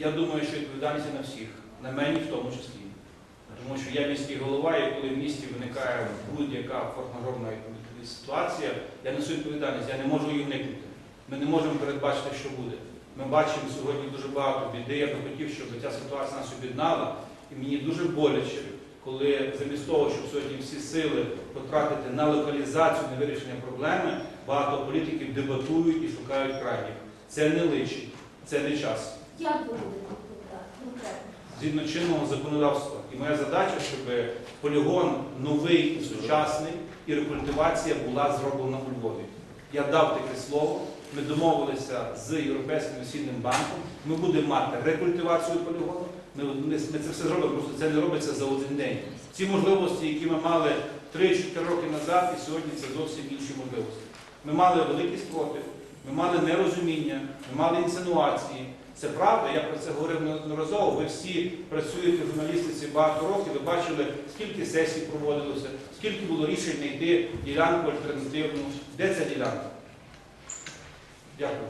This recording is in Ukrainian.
Я думаю, що відповідальність на всіх, на мені в тому числі. Тому що я міський голова, і коли в місті виникає будь-яка форс-мажорна ситуація, я несу відповідальність, я не можу її уникнути. Ми не можемо передбачити, що буде. Ми бачимо сьогодні дуже багато біди. Я би хотів, щоб ця ситуація нас об'єднала. І мені дуже боляче, коли замість того, щоб сьогодні всі сили потратити на локалізацію, на вирішення проблеми, багато політиків дебатують і шукають крайніх. Це не личить, це не час. Як ви будете? Згідно чинного законодавства. І моя задача, щоб полігон новий сучасний і рекультивація була зроблена у Львові. Я дав таке слово. Ми домовилися з Європейським інвестиційним банком. Ми будемо мати рекультивацію полігону. Ми, ми, це все зробимо, просто це не робиться за один день. Ці можливості, які ми мали 3-4 роки назад, і сьогодні це зовсім інші можливості. Ми мали великий спротив, ми мали нерозуміння, ми мали інсинуації. Це правда, я про це говорив неодноразово. Ви всі працюєте в журналістиці багато років, ви бачили, скільки сесій проводилося, скільки було рішень знайти ділянку альтернативну. Де ця ділянка? Дякую.